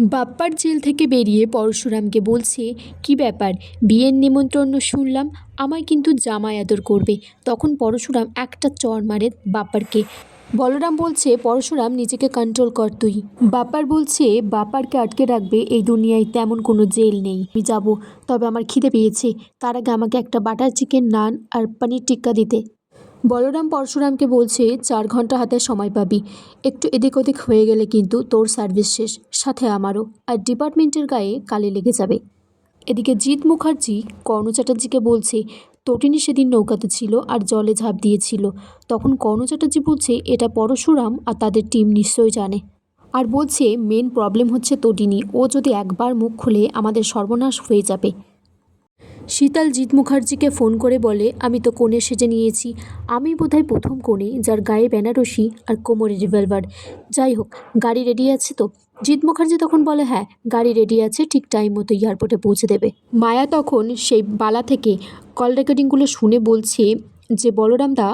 বাপ্পার jail থেকে বেরিয়ে পরশুরামকে বলছে, কি ব্যাপার? বিয়ের নিমন্ত্রণ শুনলাম, আমায় কিন্তু জামাই আদর করবে। তখন পরশুরাম একটা চড় মারে বাপ্পারকে। বলরাম বলছে, পরশুরাম, নিজেকে কন্ট্রোল কর তুই। বাপ্পার বলছে, বাপ্পারকে আটকে রাখবে, এই দুনিয়ায় তেমন কোনো জেল নেই। আমি যাব, তবে আমার খিদে পেয়েছে। তার আগে আমাকে একটা বাটার চিকেন নান আর পনির টিক্কা দিতে। বলরাম পরশুরামকে বলছে, চার ঘণ্টা হাতে সময় পাবি। একটু এদিক ওদিক হয়ে গেলে কিন্তু তোর সার্ভিস শেষ, সাথে আমারও। আর ডিপার্টমেন্টের গায়ে কালি লেগে যাবে। এদিকে জিৎ মুখার্জি, কর্ণ চ্যাটার্জিকে বলছে, তটিনী সেদিন নৌকাতে ছিল আর জলে ঝাঁপ দিয়েছিল। তখন কর্ণ চ্যাটার্জি বলছে, এটা পরশুরাম আর তাদের টিম নিশ্চয়ই জানে। আর বলছে মেন প্রবলেম হচ্ছে তটিনী। ও যদি একবার মুখ খুলে আমাদের সর্বনাশ হয়ে যাবে। শীতল জিৎ মুখার্জিকে ফোন করে বলে, আমি তো কোণে সেজে নিয়েছি। আমি বোধহয় প্রথম কোণে, যার গায়ে বেনারসি আর কোমরে রিভলভার। যাই হোক, গাড়ি রেডি আছে তো? জিৎ মুখার্জি তখন বলে হ্যাঁ গাড়ি রেডি আছে, ঠিক টাইম মতো এয়ারপোর্টে পৌঁছে দেবে। মায়া তখন সেই বালা থেকে কল রেকর্ডিংগুলো শুনে বলছে যে, বলরাম দা,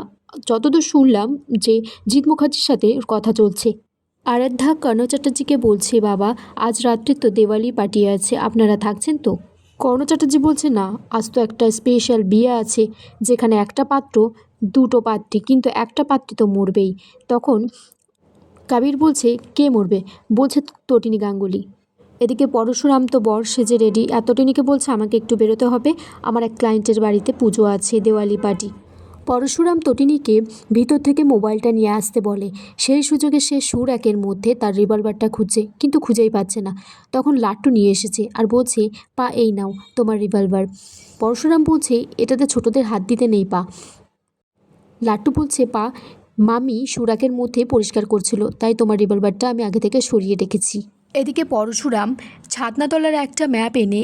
যতদূর শুনলাম যে জিৎ মুখার্জির সাথে কথা চলছে। আরাধ্যা কর্ণ চ্যাটার্জিকে বলছে, বাবা, আজ রাত্রে তো দেওয়ালি পার্টি আছে, আপনারা থাকছেন তো? কর্ণ চ্যাটার্জি বলছে, না, আজ তো একটা স্পেশাল বিয়ে আছে, যেখানে একটা পাত্র, দুটো পাত্রী, কিন্তু একটা পাত্রী তো মরবেই। তখন কাবির বলছে, কে মরবে? বলছে তটিনী গাঙ্গুলি। এদিকে পরশুরাম তো বর সেজে রেডি আর তটিনীকে বলছে, আমাকে একটু বেরোতে হবে। আমার এক ক্লায়েন্টের বাড়িতে পুজো আছে, দেওয়ালি পার্টি পরশুরাম তটিনীকে ভিতর থেকে মোবাইলটা নিয়ে আসতে বলে। সেই সুযোগে সে সুর একের মধ্যে তার রিভলভারটা খুঁজছে, কিন্তু খুঁজেই পাচ্ছে না। তখন লাট্টু নিয়ে এসেছে আর বলছে, পা, এই নাও তোমার রিভলভার। পরশুরাম বলছে, এটাতে ছোটদের হাত দিতে নেই, পা। লাট্টু বলছে, পা, মামি সুরাকের মধ্যে পরিষ্কার করছিল, তাই তোমার রিভলভারটা আমি আগে থেকে সরিয়ে রেখেছি। এদিকে পরশুরাম ছাদনাতলার একটা ম্যাপ এনে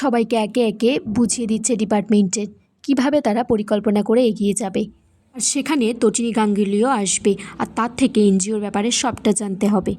সবাইকে একে একে বুঝিয়ে দিচ্ছে ডিপার্টমেন্টের। কীভাবে তারা পরিকল্পনা করে এগিয়ে যাবে। আর সেখানে তটিনী গাঙ্গুলিও আসবে, আর তার থেকে এনজিওর ব্যাপারে সবটা জানতে হবে।